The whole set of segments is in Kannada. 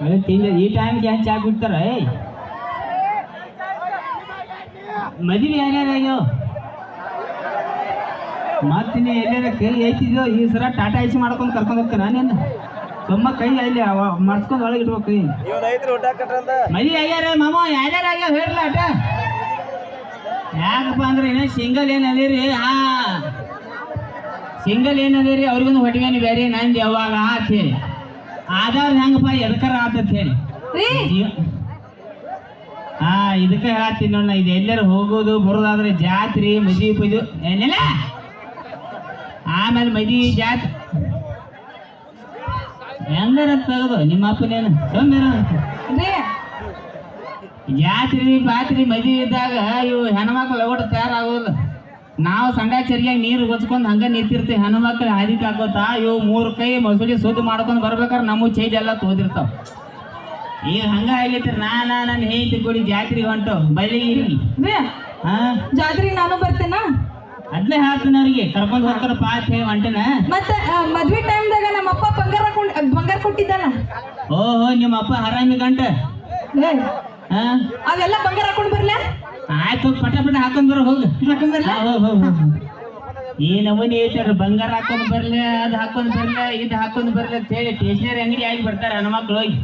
ಅದೇ ತಿಂದ ಈ ಟೈಮ್ಗೆ ಏನು ಚಾ ಕುಡ್ತಾರ ಏಯ್. ಮದುವೆ ಯಾರ್ಯಾರಾಗ್ಯಾವ ಮತ್ತೆ ನೀ ಎಲ್ಲಾರ ಕೈ ಐತಿದ್ಯೋ ಈ ಸರ ಟಾಟಾ ಐಸಿ ಮಾಡ್ಕೊಂಡು ಕರ್ಕೊಂಡು ಹೋಗ್ತೀನಿ ನಾನೇನು ಸುಮ್ಮ ಕೈ ಅಲ್ಲಿ ಮರ್ಸ್ಕೊಂಡು ಒಳಗೆ ಇಡ್ಬೇಕು ಕೈ ಮದುವೆ ಆಗ್ಯಾರ ಮಾಮ ಯಾರ್ಯಾರ ಆಗ್ಯಾವ ಹೇಳ್ರಲ್ಲ ಅಟ ಯಾಕಪ್ಪ ಅಂದ್ರೆ ಏನೋ ಸಿಂಗಲ್ ಏನು ಅದೇರಿ ಹಾ. ಸಿಂಗಲ್ ಏನು ಅದೇರಿ ಅವ್ರಿಗೊಂದು ಹೊಟ್ಟಿಗೆ ಬೇರೆ ನಂದು ಯಾವಾಗ ಹಾಕಿ ಆಧಾರ್ ಹೆಂಗಪ್ಪ ಎದಕ್ಕಾರ ಆತತ್ ಹೇಳಿ ಹಾ ಇದಕ್ಕೆ ಹೇಳತ್ತೀನಿ ನೋಡ ಇದು ಎಲ್ಲರೂ ಹೋಗೋದು ಬರೋದಾದ್ರೆ ಜಾತ್ರೆ ಮದಿ ಪದು ಏನಿಲ್ಲ. ಆಮೇಲೆ ಮದಿ ಜಾತ್ರೆ. ಹೆಂಗಾರ ತಗದು ನಿಮ್ಮ ಅಪ್ಪನೇನು ಸೊಂದರ ಜಾತ್ರಿ ಜಾತ್ರೆ ಪಾತ್ರಿ ಮದಿ ಇದ್ದಾಗ ಇವು ಹೆಣ್ಮಕ್ಳು ಒಟ್ಟು ತಯಾರಾಗೋದು ನಾವು ಚರಿಯಾಗಿ ನೀರು ಗೊಚ್ಕೊಂಡು ಹಂಗ ನಿಂತಿರ್ತೀವಿ ಹೆಣ್ಮಕ್ಳು ಹಾದಿ ಹಾಕೋತಾ ಇವು ಮೂರು ಕೈ ಮಸೂಡಿ ಸುದ್ದಿ ಮಾಡ್ಕೊಂಡು ಬರ್ಬೇಕಾದ್ರೆ ನಮ್ಮ ಚೈಜ್ ಎಲ್ಲ ತೋದಿರ್ತಾವ. ಈಗ ಹಂಗ ಆಗ್ಲಿತ್ರ ನಾ ನಾ ನನ್ನ ಹೇಳ್ತಿ ಕೊಡಿ ಜಾತ್ರಿ ಹೊಂಟು ಬಳ್ಳಿಗಿರಿ ಜಾತ್ರೆ ಜಾತ್ರೆಗೆ ನಾನು ಬರ್ತೇನಾ? ಅದ್ಲೇ ಹೇಳ್ತೀನಿ ಅವ್ರಿಗೆ ಕರ್ಕೊಂಡು ಹೋಗ್ತಾರ ಪಾತ್ ಹೇಳಿ ಹೊಂಟನ. ಮತ್ತೆ ಮದ್ವೆ ಟೈಮ್ದಾಗ ನಮ್ಮ ಅಪ್ಪ ಬಂಗಾರ ಬಂಗಾರ ಕೊಟ್ಟಿದ್ದಾನ. ಓಹೋ ನಿಮ್ಮ ಅಪ್ಪ ಹರಾಮಿ ಗಂಟೆ ಅವೆಲ್ಲ ಬಂಗಾರ ಆಯ್ತು ಪಟ ಪಟ ಹಾಕೊಂಡ್ ಬರೋ ಹೋಗು. ಈ ನಮೂನಿ ಐತಾರ ಬಂಗಾರ ಹಾಕೊಂಡ್ ಬರ್ಲಿ ಅದ್ ಹಾಕೊಂಡ್ ಬರ್ಲಿ ಇದ್ ಹಾಕೊಂಡ್ ಬರ್ಲಿ ಅಂತ ಹೇಳಿ ಸ್ಟೇಷನರಿ ಅಂಗಡಿ ಆಗಿ ಬರ್ತಾರೆ ಹೆಣ್ಮಕ್ಳು ಹೋಗಿ.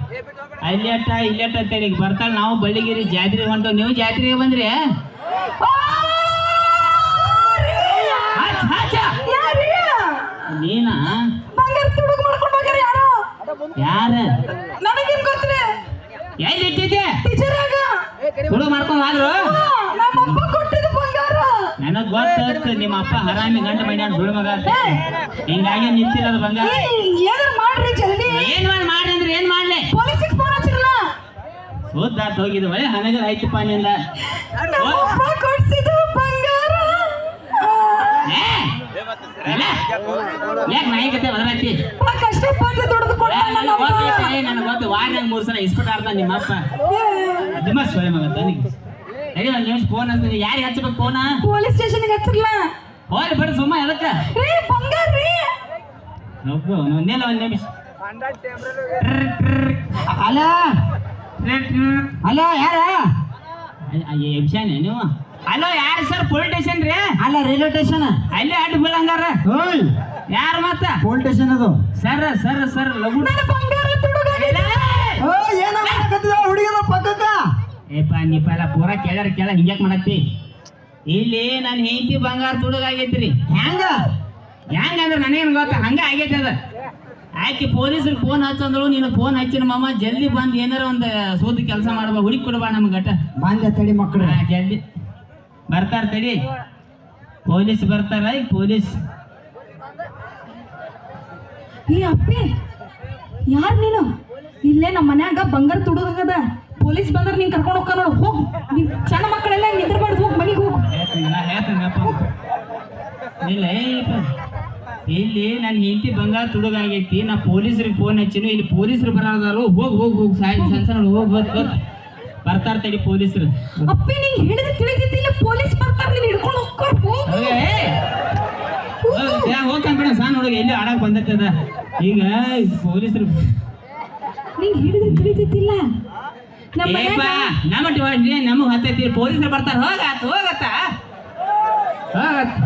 ಅಲ್ಲಿ ಅಟ್ಟ ಇಲ್ಲಿ ಅಟ್ಟ ಅಂತ ಹೇಳಿ ಬರ್ತಾಳ ನಾವು ಬಳ್ಳಿಗಿರಿ ಜಾತ್ರೆ ಹೊಂಟು ನೀವು ಜಾತ್ರೆಗೆ ಬಂದ್ರಿ. ನೀನಾ? ಬಂಗಾರ ತುಡುಗ್ ಮಾಡ್ಕೊಂಡ್ ಹೋಗ್ಯಾರ ಯಾರೋ? ಯಾರ? ನನಗೇನ್ ಗೊತ್ತಿಲ್ಲ ಎಲ್ಲಿ ಇಟ್ಟಿದ್ದೆ? ಟೀಚರಾಗ ಹುಡುಗ ಮಾಡ್ಕೊಂಡ್ ಆದ್ರು ನಮ್ಮ ಅಪ್ಪ ಕೊಟ್ಟಿದ್ದು ಬಂಗಾರ ನನಗ್ ನಿಮ್ಮ ಅಪ್ಪ ಹರಾಮಿ ಗಂಡ ಮೈನಾಡ್ ಸುಳ್ಳು ಮಗ ಅಂತ ಹಿಂಗಾಗಿ ನಿಂತಿಲ್ಲ ಅದು ಬಂಗಾರ. ಏನು ಏನಾರ ಮಾಡ್ರಿ ಜಲ್ದಿ. ಏನ್ ಮಾಡಿ ಮಾಡ್ರಿ ಅಂದ್ರೆ ಏನ್ ಮಾಡ್ಲಿ? ಪೊಲೀಸಿಗೆ ಫೋನ್ ಹಚ್ಚಿರಲ್ಲ. ಹೋಗಿದ್ ಹನಗಲ್ ಆಯ್ತಪ್ಪ ನಿಂದ. ನಮ್ಮ ಅಪ್ಪ ಕೊಡ್ಸಿದ್ದು ಬಂಗಾರ. ಏ, ಇಲ್ಲ. ಯಾಕ್ ನಾಯಿ ಕತೆ ಬದಲಾಯ್ತಿ? ಆ ಕಷ್ಟಪಟ್ಟು ದುಡ್ದು ಕೊಟ್ಟ ನನ್ನ ಅಪ್ಪ. ನನಗೆ ಗೊತ್ತು. ವಾರ್ನಾಗ ಮೂರ್ ಸಲ ನಿಮ್ಮ ಅಪ್ಪ. ನಿಮ್ಮ ಸೊಳ್ಳೆ ಮಗ ತನಿಗೆ. ಅದೇ ಒಂದ್ ನಿಮಿಷ ಫೋನ್ ಹಚ್ತೀನಿ ಯಾರು ಹಚ್ಬೇಕು ಫೋನ ಪೊಲೀಸ್ ಸ್ಟೇಷನ್ಗೆ ಹಚ್ಚಿರಲ್ಲ ಹೋಗ್ಲಿ ಬಿಡು ಸುಮ್ಮ ಎದಕ್ಕ? ರೀ ಬಂಗಾರ ರೀ. ನೋಡ್ಕೊ ಒಂದೇಲ ಒಂದ್ ನಿಮಿಷ. ಅಲ ಅಲ ಯಾರ? ಎಬ್ಸಾನೆ ನೀವು ಹಲೋ ಯಾರು ಸರ್ ಪೊಲೀಸ್ ಸ್ಟೇಷನ್ ರೀ? ಅಲ್ಲ ರೈಲ್ವೆ ಸ್ಟೇಷನ್. ಅಲ್ಲೇ ಅಡ್ಡ ಬೀಳಂಗಾರ? ಯಾರು ಮತ್ತ? ಪೊಲೀಸ್ ಸ್ಟೇಷನ್ ಅದು. ಸರ್ ಸರ್ ಸರ್ ಲಗು ಬಂಗಾರ ಏಪ ನೀ ಎಲ್ಲ ಪೂರ ಕೇಳ್ಯಾರ ಕೇಳ ಹಿಂಗ್ಯಾಕ್ ಮಾಡತ್ತಿ? ಇಲ್ಲಿ ನನ್ನ ಹೆಂಡತಿ ಬಂಗಾರ ತುಡುಗಾಗೈತ್ರಿ ಹೆಂಗ? ಅಂದ್ರೆ ನನಗೇನು ಗೊತ್ತ? ಹಂಗ ಆಗೈತೆ ಅದ. ಆಕೆ ಪೊಲೀಸ್ರಿಗೆ ಫೋನ್ ಹಚ್ಚಂದ್ರು ನೀನು ಫೋನ್ ಹಚ್ಚಿನ ಮಾಮ ಜಲ್ದಿ ಬಂದು ಏನಾರ ಒಂದು ಸೋದು ಕೆಲಸ ಮಾಡ್ಬಾ ಹುಡುಕಿ ಕೊಡ್ಬಾ ನಮ್ಗೆ ಗಟ್ಟ ಬಂದ ತಡಿ ಮಕ್ಕಳು ಹಾ, ಜಲ್ದಿ. ಬರ್ತಾರ ತಡಿ. ಪೊಲೀಸ್ ಬರ್ತಾರ ಈಗ ಪೊಲೀಸ್. ಈ ಅಪ್ಪಿ ಯಾರು ನೀನು? ಇಲ್ಲೇ ನಮ್ಮ ಮನ್ಯಾಗ ಬಂಗಾರ ತುಡುಗದ. ಪೊಲೀಸ್ ಬಂದ್ರೆ ನೀನ್ ಕರ್ಕೊಂಡು ಹೋಗ್ಕ ನೋಡು. ಹೋಗ್. ನೀನ್ ಸಣ್ಣ ಮಕ್ಕಳೆಲ್ಲ ನಿದ್ರಬಾರ್ದು ಹೋಗ್ ಮನೆಗೆ ಹೋಗ್. ಇಲ್ಲ ಇಲ್ಲಿ ನನ್ನ ಹೆಂಡತಿ ಬಂಗಾರ ತುಡುಗಾಗೈತಿ ನಾ ಪೊಲೀಸ್ರಿಗೆ ಫೋನ್ ಹಚ್ಚಿನ. ಇಲ್ಲಿ ಪೊಲೀಸರು ಬರೋದಾರು ಹೋಗ್ ಹೋಗ್ ಹೋಗ್ ಸಾಯ್ ಸಣ್ಣ ಸಣ್ಣ ಹೋಗ್ ಹೋಗ್ ಬರ್ತಾರ ತಡಿ ಪೊಲೀಸರು. ಅಪ್ಪಿ ನಿಂಗೆ ಹಿಡಿದು ತಿಳಿದಿದ್ದಿಲ್ಲ ಪೊಲೀಸ್ ಬರ್ತಾರ ನೀನು ಹಿಡ್ಕೊಂಡು ಹೋಗ್ಕೊಂಡು ಹೋಗ್. ಹೋಗ್ತಾನ ಸಣ್ಣ ಹುಡುಗ ಎಲ್ಲಿ ಆಡಕ್ ಬಂದತ್ತದ ಈಗ ಪೊಲೀಸ್ರು ನಿಂಗೆ ಹಿಡಿದು ತಿಳಿದಿದ್ದಿಲ್ಲ. ಮನ್ಯಾಗ ನಮ್ಮ ಟಿ- ನಮಗ್ ಹತ್ತೈತಿ ಪೊಲೀಸರು ಬರ್ತಾರ. ಹೋಗತ್ತ ಹೋಗತ್ತ. ಹೋಗತ್ತ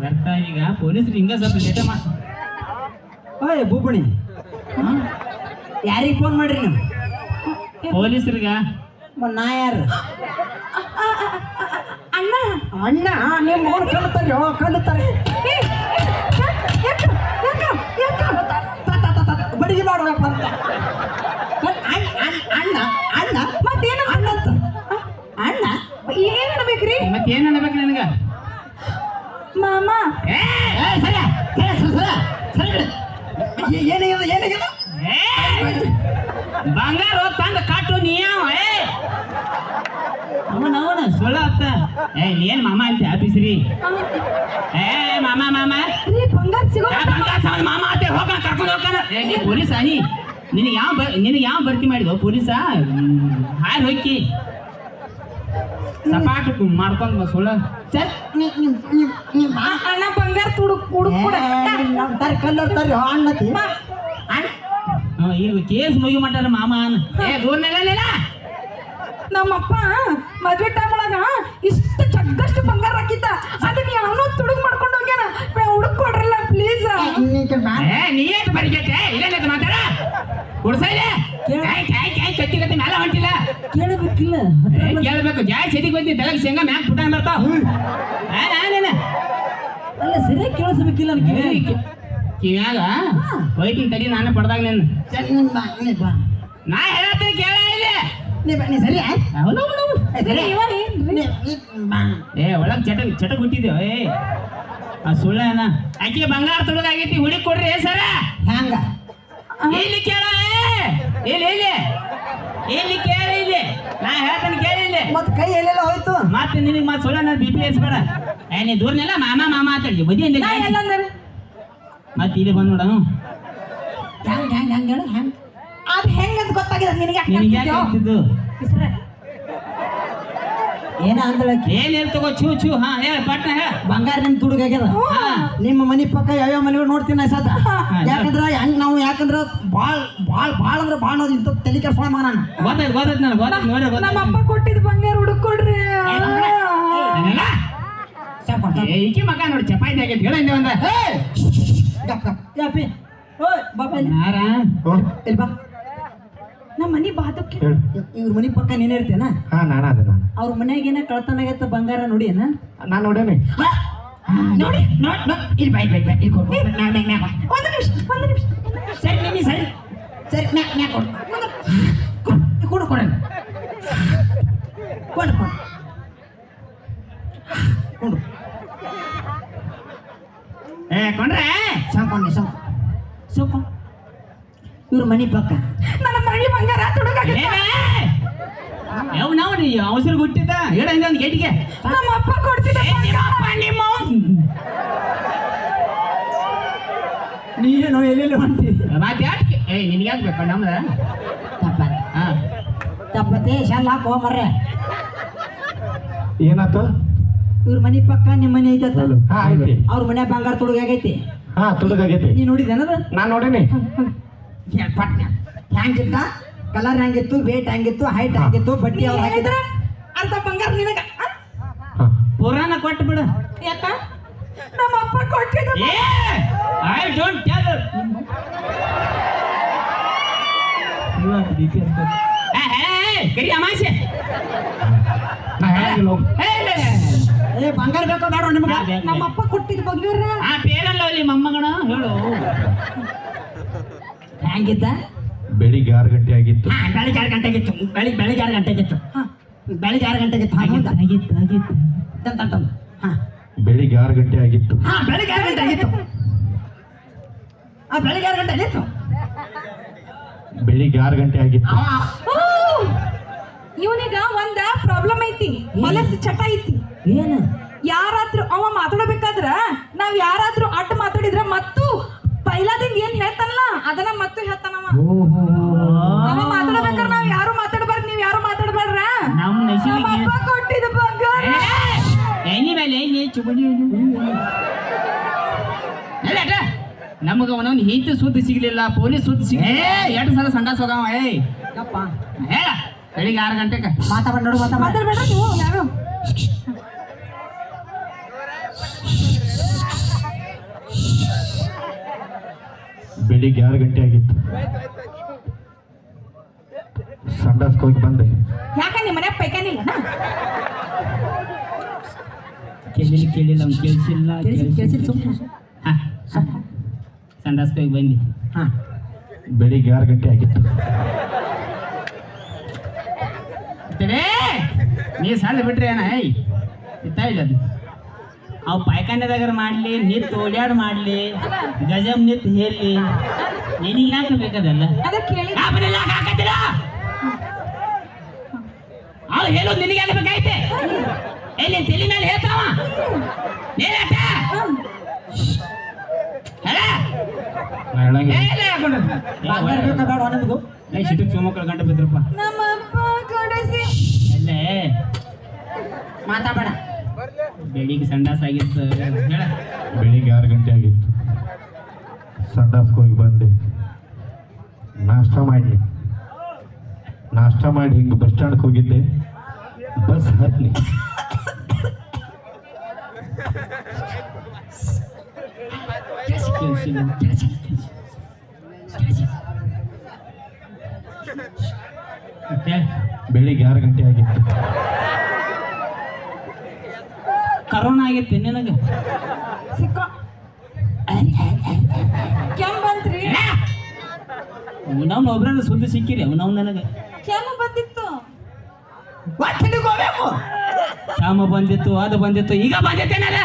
ಬರ್ತಾ ಈಗ ಪೊಲೀಸರು ಹಿಂಗ ಸ್ವಲ್ಪ ಲೇಟ ಮಾ ಓಯ್ ಬೂಬಣಿ. ಯಾರಿಗೆ ಫೋನ್ ಮಾಡ್ರಿ ನೀವು? ಪೊಲೀಸರಿಗ? ನಾ ಯಾರು? ಅಣ್ಣ. ಅಣ್ಣ ನಿಮ್ಮ ಅವ್ರು ಕಲ್ತಾರೆ ಓ ಕಲ್ತಾರೆ ಬಡಿಗೆ ಮಾಡ್ಬೇಕು ಅಂತ. ಮತ್ತೆ ಏನ್ ಅನ್ಬೇಕು ನನಗ? ಮಾಮ. ಏನಾಗ್ಯದ ಏನಾಗ್ಯದ ಬಂಗಾರ ತಂದ ಕಟ್ಟು ನೀ ಯಾವ ಏ. ಅವನು ಅವನ ಸುಳ್ಳ ಅತ್ತ ಏ ನೀನ್ ಮಾಮ ಅಂತ ಆಫೀಸ್ರಿ ಏ ಮಾಮ ಮಾಮ. ಬಂಗಾರ ಸಿಗೋ ಬಂಗಾರ ಮಾಮ ಅತ್ತೆ ಹೋಗ ಕರ್ಕೊಂಡು ಹೋಗ್ತಾನ. ಏ ನೀ ಪೊಲೀಸ ನೀ? ನಿನಗೆ ಯಾವ ನಿನಗೆ ಯಾವ ಭರ್ತಿ ಮಾಡಿದ್ವು? ಪೊಲೀಸ? ಹಾಯ್ ಹೋಗಿ ಸಪಾಟ್ ಮಾಡ್ಕೊಂಡ್ ಬಸೋಳ ಸರ್ ಅಣ್ಣ ಬಂಗಾರ ತುಡುಕ್ ಕೂಡ. ಕಲ್ಲರ್ ಅಣ್ಣತಿ ಈಗ ಕೇಸ್ ಮುಗಿ ಮಾಡ್ಯಾರ ಮಾಮ ಅನ್ನ. ಏ ದೂರ ನಮ್ಮಪ್ಪ ಮದ್ವೆ ಟೈಮ್ ಒಳಗ ಇಷ್ಟು ಚಗ್ಗಷ್ಟು ಬಂಗಾರ ಹಾಕಿದ್ದ. ಅದನ್ನ ಯಾವನೋ ತುಡುಗ್ ಮಾಡ್ಕೊಂಡು ಹೋಗ್ಯಾನ. ಹುಡುಕ್ ಕೊಡ್ರಲ್ಲ ಪ್ಲೀಸ್ ಏ ನೀ ಏಟ್ ಇಲ್ಲ ಇಲ್ಲೇ ಮಾತಾಡ. ಕುಡ್ಸೈಲೆ ಕಾಯ್ ಕಾಯ್ ಕಾಯ್ ಕತ್ತಿ ಕತ್ತಿ ಮೇಲೆ ಹೊಂಟಿಲ್ಲ. ಕೇಳಬೇಕಿಲ್ಲ. ಏ, ಕೇಳ್ಬೇಕು. ಜಾಯ್ ಸದಿಗೆ ಬಂದಿ ತಲೆಗೆ ಶೇಂಗಾ ಮ್ಯಾಕ್ ಪುಟಾನ್ ಬರ್ತಾವ ನಾನೇನ ಅಲ್ಲ ಸರಿಯಾಗಿ ಕೇಳಿಸ್ಬೇಕಿಲ್ಲ ಕಿವ್ಯಾಗ? ವೈಟಿಂಗ್ ತಡಿ ನಾನು ಪಡ್ದಾಗ ನಿನ್ನ. ನಾ ಹೇಳತ್ತೀನಿ ಕೇಳ ಇಲ್ಲಿ. ನೀ ಸರಿ ಹೌದು, ಹೌದು, ಹೌದು. ಇವನೇನ್ರಿ ಏ ಒಳಗ್ ಚಟ ಚಟಕ್ ಬಿಟ್ಟಿದ್ಯೋ ಏ ಆ ಸುಳ್ಳನ? ಆಕೆ ಬಂಗಾರ ತುಡುಗಾಗೈತಿ ಹುಡಿ ಕೊಡ್ರಿ ಸರ? ಹ್ಯಾಂಗ? ಇಲ್ಲಿ ಕೇಳ. ಇಲ್ಲಿ ಇಲ್ಲಿ. ಇಲ್ಲಿ ಕೇಳಿ ಇಲ್ಲಿ. ನಾ ಹೇಳ್ತೇನೆ ಕೇಳಿ ಇಲ್ಲಿ. ಮತ್ತೆ ಕೈ ಎಲ್ಲೆಲ್ಲ ಹೋಯ್ತು? ಮತ್ತೆ ನಿನಗೆ ಮತ್ತೆ ಸುಳ್ಳ ಬಿ ಪಿ ಎಸ್ ಬೇಡ ಏ ನೀ ದೂರನೆಲ್ಲ ಮಾಮ ಮಾಮ ಅಂತೇಳಿ ಬದಿ ಮತ್ತೆ ಇಲ್ಲಿ ಬಂದ್ ನೋಡನು. ಹ್ಯಾಂಗ ಹ್ಯಾಂಗ ಹ್ಯಾಂಗ ಹೇಳು ಹ್ಯಾಂಗ? ಅದ್ ಹೆಂಗಂತ ಗೊತ್ತಾಗಿದೆ ನಿನಗೆ ನಿನಗೆ ಯಾಕೆ? ಏನ ಅಂದಳಕಿ ಏನ್ ಹೇಳ್ ತಗೋ ಚೂ ಚೂ ಹಾ ಹೇಳ ಪಟ್ನ ಹೇಳ ಬಂಗಾರ ನಿಮ್ ತುಡುಗಾಗ್ಯದ ಹಾ ನಿಮ್ಮ ಮನಿ ಪಕ್ಕ ಯಾವ್ಯಾವ ಮನೆಗಳು ನೋಡ್ತೀನಿ ನಾ ಸತ. ಯಾಕಂದ್ರ ಹೆಂಗ್ ನಾವು ಯಾಕಂದ್ರ ಬಾಳ್ ಬಾಳ್ ಬಾಳ್ ಅಂದ್ರ ಬಾಳ್ ನೋಡ್ ಇಂಥ ತಲೆ ಕೆಡ್ಸ್ಕೊಳ ಮಗ ನಾನು. ಗೊತ್ತಾಯ್ತು ಗೊತ್ತಾಯ್ತು ನನಗೆ ಗೊತ್ತಾಯ್ತು ನೋಡಿ ನಮ್ಮ ಅಪ್ಪ ಕೊಟ್ಟಿದ್ ಬಂಗಾರ ಹುಡುಕೊಡ್ರಿ ಏ, ಈಕಿ ಮಗ ನೋಡಿ ಚಪಾತಿ ಆಗೈತಿ ಹೇಳ ಹಿಂದೆ ಒಂದ. ಗಪ್ ಗಪ್. ಯಾಪಿ ಓಯ್ ಬಾಪ ಇಲ್ಲಿ ಬಾ. ನಮ್ಮ ಮನಿ ಬಾದಕ್ಕೆ ಇವ್ರ ಮನಿ ಪಕ್ಕ ನೀನ್ ಇರ್ತೇನ ಹಾ ನಾನ ಅದ ನಾನು ಅವ್ರ ಮನ್ಯಾಗ ಏನ ಕಳ್ತನ ಆಗೈತ ಬಂಗಾರ ನೋಡಿ ಏನ ನಾನು ನೋಡೇನಿ ನೋಡಿ ಇಲ್ಲಿ ಬೈ ಬೈ ಬೈ ಇಲ್ಲಿ ಒಂದು ನಿಮಿಷ ಒಂದು ನಿಮಿಷ. ಸರಿ ನಿಮ್ಮಿ ಸರಿ. ಸರಿ ಮ್ಯಾ ಮ್ಯಾ ಕೊಡು. ಕೊಡು ಕೊಡು ಕೊಡು. ಕೊಡು ಕೊಡು. ಕೊಡು. ಏ ಕೊಂಡ್ರೆ? ಸಾಕೊಂಡೆ ಸಾಕು. ಸಾಕು. ಇವ್ರ ಮನೆ ಪಕ್ಕ. ನನ್ನ ಮನೆ ಬಂಗಾರ ಯಾವ ನಾವು ನೀ ಅವಸರ ಹುಟ್ಟಿದ್ದ? ಹೇಳ ಹಿಂದೆ ಒಂದು ಗೇಟಿಗೆ. ನಮ್ಮ ಅಪ್ಪ ಕೊಡ್ತಿದ್ದ ನಿಮ್ಮ ನೀನು ಎಲ್ಲೆಲ್ಲಿ ಹೊಂಟಿ ಮತ್ತೆ ಯಾಕೆ? ಏ ನಿನ್ಗೆ ಯಾಕೆ ಬೇಕು ನಮ್ದ? ತಪ್ಪ ಹಾಂ. ತಪ್ಪತ್ತೆ ಶಾಲ ಹಾಕೋ ಮರ್ರೆ. ಏನಾತು? ಇವ್ರ ಮನೆ ಪಕ್ಕ ನಿಮ್ಮ ಮನೆ ಐತತ್ತ. ಅವ್ರ ಮನೆ ಬಂಗಾರ ತುಡುಗಾಗೈತಿ ಹಾ ತುಡುಗಾಗೈತಿ ನೀ ನೋಡಿದೇನದ ನಾನು ನೋಡೇನಿ. ಹ್ಯಾಂಗಿತ್ತ ಕಲರ್ ಹೆಂಗಿತ್ತು ವೇಟ್ ಹೆಂಗಿತ್ತು ಹೈಟ್ ಹೆಂಗಿತ್ತು ಬಟ್ಟಿ ಅವ್ರು ಹಾಕಿದ್ರ ಅರ್ಥ ಬಂಗಾರ ನಿನಗ ಪುರಾಣ ಕೊಟ್ಟು ಬಿಡು. ಯಾಕ? ನಮ್ಮ ಅಪ್ಪ ಕೊಟ್ಟಿದ ಏ ಐ ಡೋಂಟ್ ಟೆಲ್ ಕರಿ ಅಮಾಸೆ. ಏ, ಬಂಗಾರ ಬೇಕೋ ಬೇಡ ನಿಮ್ಗೆ? ನಮ್ಮ ಅಪ್ಪ ಕೊಟ್ಟಿದ ಬಂಗಾರ. ಆ ಪೇರಲ್ಲ ಅಲ್ಲಿ ಮೊಮ್ಮಗಣ ಹೇಳು. ಹೆಂಗಿತ್ತ ಬೆಳಿಗ್ಗೆ ಆರು ಗಂಟೆ ಆಗಿತ್ತು. ಹಾ ಬೆಳಿಗ್ಗೆ ಆರು ಗಂಟೆಗಿತ್ತು ಬೆಳಿಗ್ಗೆ ಬೆಳಿಗ್ಗೆ ಆರು ಗಂಟೆಗಿತ್ತು ಹಾ. ಬೆಳಿಗ್ಗೆ ಆರು ಗಂಟೆ ಆಗಿತ್ತು. ಆಗಿತ್ತು ಆಗಿತ್ತು ತಂದ್. ಹಾ. ಬೆಳಿಗ್ಗೆ ಆರು ಗಂಟೆ ಆಗಿತ್ತು. ಹಾ ಬೆಳಿಗ್ಗೆ ಆರು ಗಂಟೆ ಆಗಿತ್ತು. ಆ ಬೆಳಿಗ್ಗೆ ಆರು ಗಂಟೆ ಆಗಿತ್ತು? ಬೆಳಿಗ್ಗೆ ಆರು ಗಂಟೆ ಆಗಿತ್ತು. ಇವನಿಗ ಒಂದ ಪ್ರಾಬ್ಲಮ್ ಐತಿ. ಮನಸ್ಸು ಚಟ ಐತಿ. ಏನು? ಯಾರಾದ್ರೂ ಅವ ಮಾತಾಡಬೇಕಾದ್ರ ನಾವ್ ಯಾರಾದ್ರೂ ಅಟ್ ಮಾತಾಡಿದ್ರ ಮತ್ತು ಪೈಲಾದಿಂದ ಏನ್ ಹೇಳ್ತಾನಲ್ಲ? ಅದನ್ನ ಮತ್ತೆ ಹೇಳ್ತಾನವ. ಅವ ಮಾತಾಡ್ಬೇಕಾದ್ರ ನಾವ್ ಯಾರು ಮಾತಾಡ್ಬಾರ್ದು ನೀವ್ ಯಾರು ಮಾತಾಡ್ಬಾರ್ರ? ನಮ್ಮ ನಮ್ಮ ನಶೀಬಿಗೆ ಅಪ್ಪ ಕೊಟ್ಟಿದ ಬಂಗಾರ. ಎನಿ ಮೇಲೆ ಎನಿ ಚುಬಡಿ ಅಲ್ಲ ಅಟ ನಮಗ ಅವನವನ್ ಹಿಂತ ಸುದ್ದಿ ಸಿಗ್ಲಿಲ್ಲ ಪೊಲೀಸ್ ಸುದ್ದಿ ಏ ಎರಡು ಸಲ ಸಂಡಾಸ್ ಹೋಗವ ಏಯ್ ಯಪ್ಪ. ಹೇಳ ಬೆಳಿಗ್ಗೆ ಆರು ಗಂಟೆಗೆ. ಮಾತಾಡ ನೋಡು ಮಾತಾಡ. ಮಾತಾಡ್ಬೇಡ್ರ ನೀವು ಯಾರು? ಬೆಳಿಗ್ಗೆ ಆರು ಗಂಟೆ ಆಗಿತ್ತು. ಸಂಡಾಸ್ ಹೋಗಿ ಬಂದೆ. ಯಾಕ ನಿಮ್ಮ ಪೈಕಾನಿಲ್ಲ ಕೇಳಿ ಕೇಳಿಲ್ಲ ಅವ್ನು ಕೇಳಿಸಿಲ್ಲ ಹೋಗಿ ಬಂದಿ. ಹಾ. ಬೆಳಿಗ್ಗೆ ಆರು ಗಂಟೆ ಆಗಿತ್ತು. ನೀ ಸಾಲ ಬಿಟ್ರಿ ಏನ ಏಯ್? ಇತ್ತ ಇಲ್ಲ ಅದು? ಅವು ಪಾಯ್ಖಾನೆದಾಗರ ಮಾಡ್ಲಿ ನಿತ್ ಓಡ್ಯಾಡ್ ಮಾಡ್ಲಿ ಗಜಮ್ ನಿತ್ ಹೇಳಿ ನಿನಗೆ ಯಾಕೆ ಬೇಕದಲ್ಲ? ಅವ್ರು ಹೇಳೋದು ನಿನಗೆ ಯಾಕೆ ಬೇಕಾಯ್ತೆ? ಎಲ್ಲಿ ತಲೆ ಮೇಲೆ ಹೇಳ್ತಾವ? ಶಿವಮೊಗ್ಗ ಗಂಟೆ ಬಿದ್ರಪ್ಪ. ಮಾತಾಡ ಬೆಳಿಗ್ಗೆ ಸಂಡಾಸ್ ಆಗಿತ್ತು. ಹೇಳ. ಬೆಳಿಗ್ಗೆ ಆರು ಗಂಟೆ ಆಗಿತ್ತು. ಸಂಡಾಸ್ಗೆ ಹೋಗಿ ಬಂದೆ. ನಾಷ್ಟ ಮಾಡಿ ನಾಷ್ಟ ಮಾಡಿ ಹಿಂಗೆ ಬಸ್ ಸ್ಟ್ಯಾಂಡ್ಗೆ ಹೋಗಿದ್ದೆ. ಬಸ್ ಹತ್ನಿ ಬೆಳಿಗ್ಗೆ ಆರು ಗಂಟೆ ಆಗಿತ್ತು. ಕರೋನಾ ಆಗೈತಿ ನಿನಗೆ? ಸಿಕ್ಕ. ಕೆಮ್ಮ ಬಂತ್ರಿ. ನಾವು ಒಬ್ರ ಸುದ್ದಿ ಸಿಕ್ಕಿರಿ ನಾವು ನನಗೆ. ಕೆಮ್ಮು ಬಂದಿತ್ತು. ಒಟ್ಟು ಬಂದಿತ್ತು ಅದು ಬಂದಿತ್ತು ಈಗ ಬಂದಿತ್ತೇನಲ್ಲ?